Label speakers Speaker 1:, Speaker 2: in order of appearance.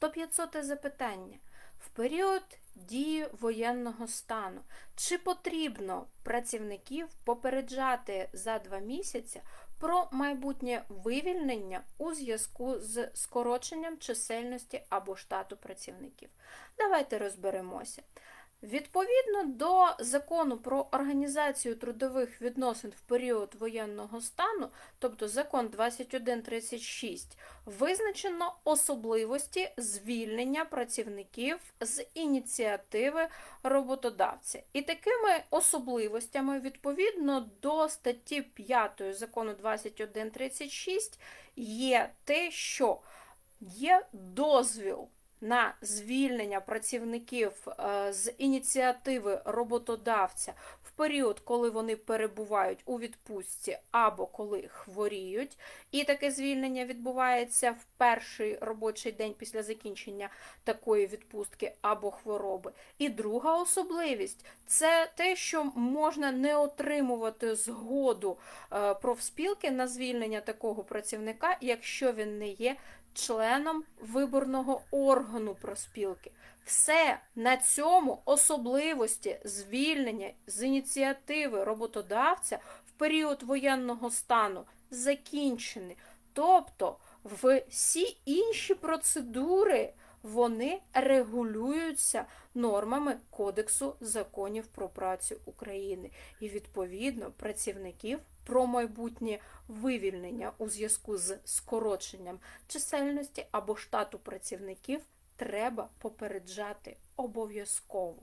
Speaker 1: 100-500 запитання. В період дії воєнного стану чи потрібно працівників попереджати за два місяці про майбутнє вивільнення у зв'язку з скороченням чисельності або штату працівників? Давайте розберемося. Відповідно до закону про організацію трудових відносин в період воєнного стану, тобто закон 2136, визначено особливості звільнення працівників з ініціативи роботодавця. І такими особливостями, відповідно до статті 5 закону 2136, є те, що є дозвіл на звільнення працівників е, з ініціативи роботодавця в період, коли вони перебувають у відпустці або коли хворіють, і таке звільнення відбувається в перший робочий день після закінчення такої відпустки або хвороби. І друга особливість це те, що можна не отримувати згоду е, профспілки на звільнення такого працівника, якщо він не є членом виборного органу проспілки. Все на цьому особливості звільнення з ініціативи роботодавця в період воєнного стану закінчені. Тобто всі інші процедури вони регулюються нормами Кодексу законів про працю України. І відповідно працівників про майбутнє вивільнення у зв'язку з скороченням чисельності або штату працівників треба попереджати обов'язково.